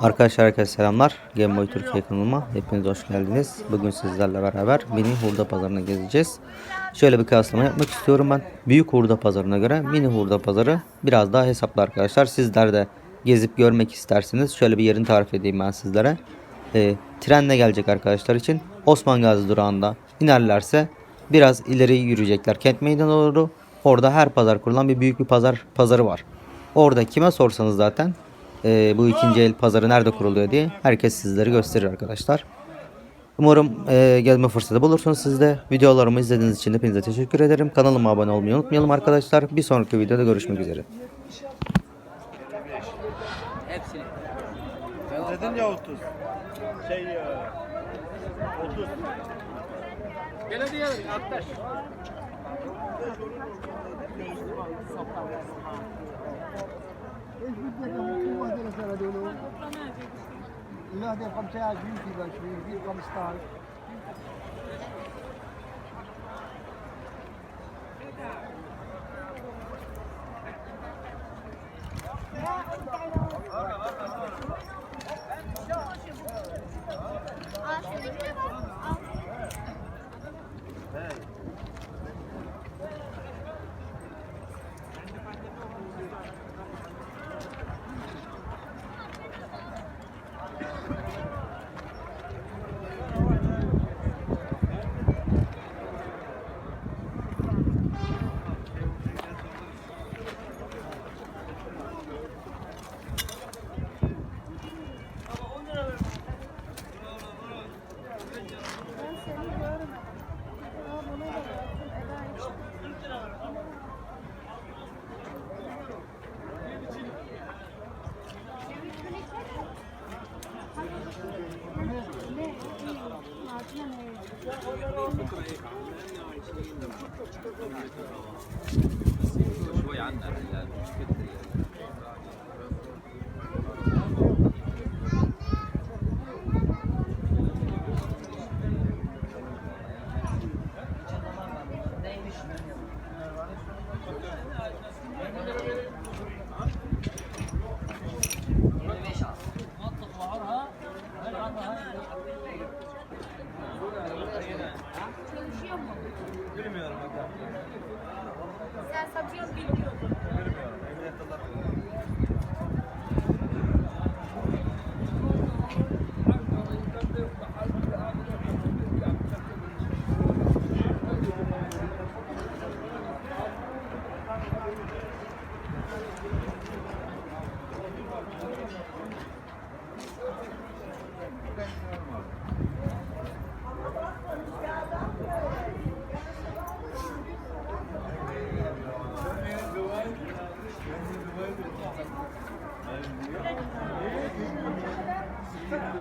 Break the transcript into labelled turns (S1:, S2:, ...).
S1: Arkadaşlar herkese selamlar. Game Boy Türkiye kanalıma hepiniz hoş geldiniz. Bugün sizlerle beraber mini hurda pazarına gezeceğiz. Şöyle bir kıyaslama yapmak istiyorum ben. Büyük hurda pazarına göre mini hurda pazarı biraz daha hesaplı arkadaşlar. Sizler de gezip görmek isterseniz şöyle bir yerini tarif edeyim ben sizlere. Ee, trenle gelecek arkadaşlar için Osman Gazi durağında inerlerse biraz ileri yürüyecekler kent meydanına doğru. Orada her pazar kurulan bir büyük bir pazar pazarı var. Orada kime sorsanız zaten e, bu ikinci el pazarı nerede kuruluyor diye herkes sizleri gösterir arkadaşlar. Umarım e, gezme fırsatı bulursunuz siz de. Videolarımı izlediğiniz için hepinize teşekkür ederim. Kanalıma abone olmayı unutmayalım arkadaşlar. Bir sonraki videoda görüşmek üzere.
S2: Hepsini.
S3: Dedin ya 30. Şey e, 30.
S2: Belediye arkadaş.
S4: ايش بدك هو هذول صار هذول لا هذول 15 في 20 في 15
S2: شوي عنا